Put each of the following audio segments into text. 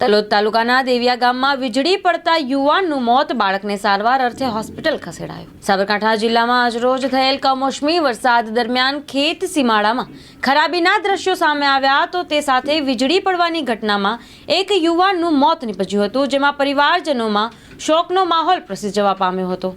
તલોદ તાલુકાના દેવિયા ગામમાં વીજળી પડતા યુવાનનું મોત, બાળકને સારવાર અર્થે હોસ્પિટલ ખસેડાયું. સાબરકાંઠા જિલ્લામાં આજરોજ થયેલ કમોસમી વરસાદ દરમિયાન ખેત સીમાડામાં ખરાબીના દ્રશ્યો સામે આવ્યા તો તે સાથે વીજળી પડવાની ઘટનામાં એક યુવાનનું મોત નીપજ્યું હતું, જેમાં પરિવારજનોમાં શોકનો માહોલ પ્રસરી જવા પામ્યો હતો.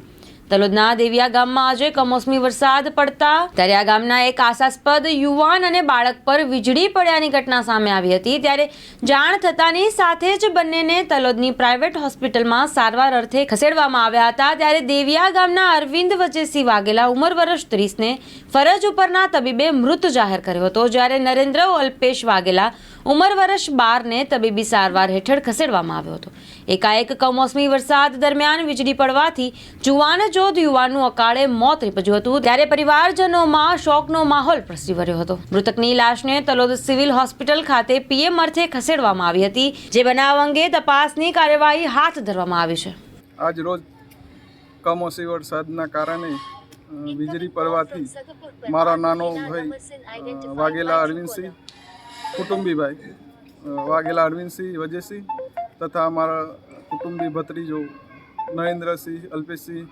તલોદના દેવિયા ગામમાં આજે કમોસમી વરસાદ પડતા ત્યારે ગામના એક આશાસ્પદ યુવાન અને બાળક પર વીજળી પડ્યાની ઘટના સામે આવી હતી. ત્યારે જાણ થતાની સાથે જ બંનેને તલોદની પ્રાઇવેટ હોસ્પિટલમાં સારવાર અર્થે ખસેડવામાં આવ્યા હતા. ત્યારે દેવિયા ગામના અરવિંદ વજેસિંહ વાઘેલા ઉંમર વર્ષ ત્રીસને ફરજ ઉપરના તબીબે મૃત જાહેર કર્યો હતો. જ્યારે નરેન્દ્ર અલ્પેશ વાઘેલા ઉંમર વર્ષ બારને તબીબી સારવાર હેઠળ ખસેડવામાં આવ્યો હતો. એકાએક કમોસમી વરસાદ દરમિયાન વીજળી પડવાથી જુવાન જોધ યુવાનનું અકાળે મોત નીપજ્યું હતું. ત્યારે પરિવારજનોમાં શોકનો માહોલ પ્રસરી વર્યો હતો. મૃતકની લાશને તલોદ સિવિલ હોસ્પિટલ ખાતે પીએમ અર્થે ખસેડવામાં આવી હતી, જે બનાવ અંગે તપાસની કાર્યવાહી હાથ ધરવામાં આવી છે. આજ રોજ કમોસમી વરસાદના કારણે વીજળી પડવાથી મારા નાનો ભાઈ વાઘેલા અરવિંદસિંહ કુટુંબીભાઈ વાઘેલા અરવિંદસિંહ, વજયસિંહ તથા અમારા કુટુંબી ભત્રીજો નરેન્દ્રસિંહ અલ્પેશસિંહ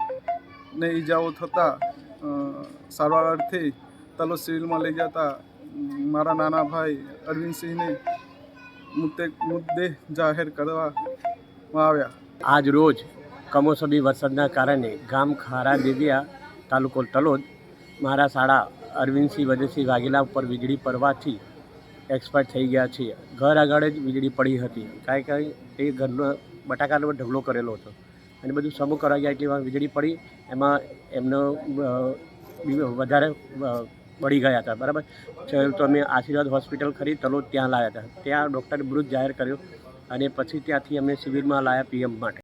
ને ઈજાઓ થતાં સારવાર અર્થે તલોદ સિવિલમાં લઈ જતા મારા નાના ભાઈ અરવિંદસિંહને મુદ્દે મુદ્દે જાહેર કરવામાં આવ્યા. આજ રોજ કમોસમી વરસાદના કારણે ગામ ખારા દેવિયા તાલુકો તલોદ, મારા શાળા અરવિંદસિંહ, વજયસિંહ વાઘેલા ઉપર વીજળી પડવાથી એક્સપાયર થઈ ગયા છીએ ઘર આગળ જ વીજળી પડી હતી. કારણ કે એ ઘરનો બટાકાનો ઢગલો કરેલો હતો. અને બધું સમૂહ કરવા ગયા એટલી વાર વીજળી પડી. એમાં એમનો વધારે બળી ગયા હતા. બરાબર? તો અમે આશીર્વાદ હોસ્પિટલ ખરી તલો ત્યાં લાવ્યા હતા. ત્યાં ડૉક્ટરે મૃત જાહેર કર્યો અને પછી ત્યાંથી અમે શિબિરમાં લાવ્યા પીએમ માટે.